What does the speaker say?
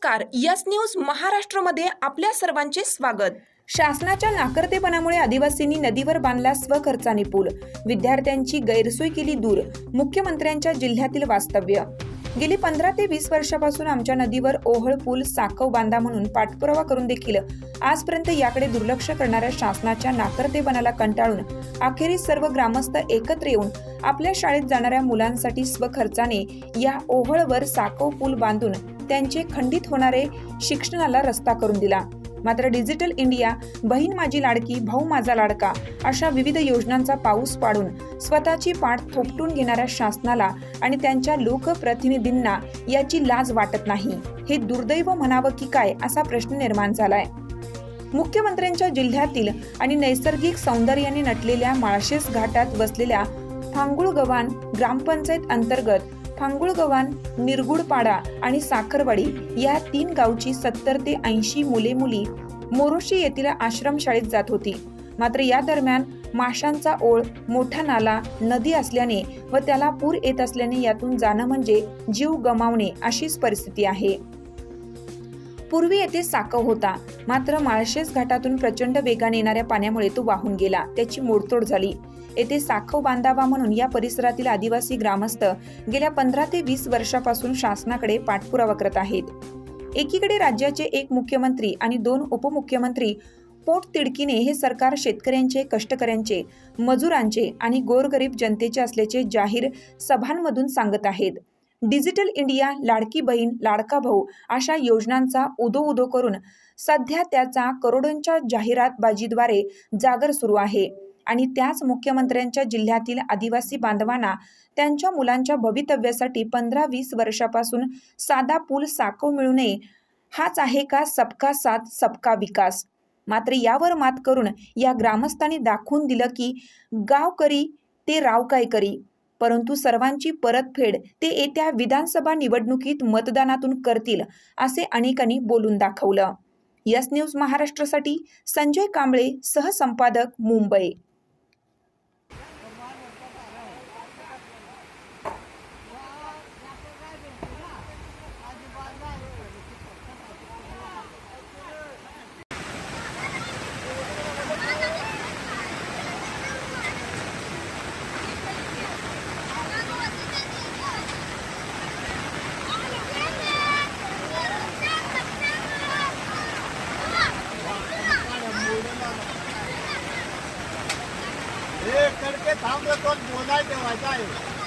नमस्कार. Yes news महाराष्ट्रमध्ये आपल्या सर्वांचे स्वागत. शासनाच्या नाकर्तेपणामुळे आदिवासींनी नदीवर बांधला स्वखर्चाने पूल. विद्यार्थ्यांची गैरसोय केली दूर. मुख्यमंत्र्यांच्या जिल्ह्यातील वास्तव्य. गेली पंधरा ते वीस वर्षापासून आमच्या नदीवर ओहळ पूल साकव बांधा म्हणून पाठपुरावा करून देखील आजपर्यंत याकडे दुर्लक्ष करणाऱ्या शासनाच्या नाकर्तेपणाला कंटाळून अखेरीस सर्व ग्रामस्थ एकत्र येऊन आपल्या शाळेत जाणाऱ्या मुलांसाठी स्वखर्चाने या ओहळवर साकव पूल बांधून त्यांचे खंडित होणारे शिक्षणाला रस्ता करून दिला. मात्र डिजिटल इंडिया बहीण माझी लाडकी भाऊ माझा लाडका अशा विविध योजनांचा पाऊस पाडून स्वतःची पाठ थोपटून घेणाऱ्या शासनाला आणि त्यांच्या लोकप्रतिनिधींना याची लाज वाटत नाही. हे दुर्दैव म्हणावं की काय असा प्रश्न निर्माण झालाय. मुख्यमंत्र्यांच्या जिल्ह्यातील आणि नैसर्गिक सौंदर्याने नटलेल्या माळशेस घाटात बसलेल्या फांगुळगव्हाण ग्रामपंचायत अंतर्गत फांगुळगव्हाण निरगुडपाडा आणि साखरवाडी या तीन गावची सत्तर ते ऐंशी मुले मुली मोरोशी येथील आश्रमशाळेत जात होती. मात्र या दरम्यान माशांचा ओळ मोठा नाला नदी असल्याने व त्याला पूर येत असल्याने यातून जाणं म्हणजे जीव गमावणे अशीच परिस्थिती आहे. पूर्वी येथे साकव होता. मात्र माळशेस घाटातून प्रचंड वेगाने येणाऱ्या पाण्यामुळे तो वाहून गेला. त्याची मोडतोड झाली. येथे साखव बांधावा म्हणून या परिसरातील आदिवासी ग्रामस्थ गेल्या पंधरा ते वीस वर्षापासून शासनाकडे पाठपुरावा करत आहेत. एकीकडे राज्याचे एक मुख्यमंत्री आणि दोन उपमुख्यमंत्री पोट तिडकीने हे सरकार शेतकऱ्यांचे कष्टकऱ्यांचे मजुरांचे आणि गोरगरीब जनतेचे असल्याचे जाहीर सभांमधून सांगत आहेत. डिजिटल इंडिया लाडकी बहीण लाडका भाऊ अशा योजनांचा उदो उदो करून सध्या त्याचा करोडोंच्या जाहिरातबाजीद्वारे जागर सुरू आहे. आणि त्याच मुख्यमंत्र्यांच्या जिल्ह्यातील आदिवासी बांधवांना त्यांच्या मुलांच्या भवितव्यासाठी पंधरा वीस वर्षापासून साधा पूल साकव मिळू नये हाच आहे का सबका साथ सबका विकास? मात्र यावर मात करून या ग्रामस्थांनी दाखवून दिलं की गाव करी ते राव काय करी. परंतु सर्वांची परतफेड ते येत्या विधानसभा निवडणुकीत मतदानातून करतील असे अनेकांनी बोलून दाखवलं. यस न्यूज महाराष्ट्रासाठी संजय कांबळे सहसंपादक मुंबई. 都无奈的无奈。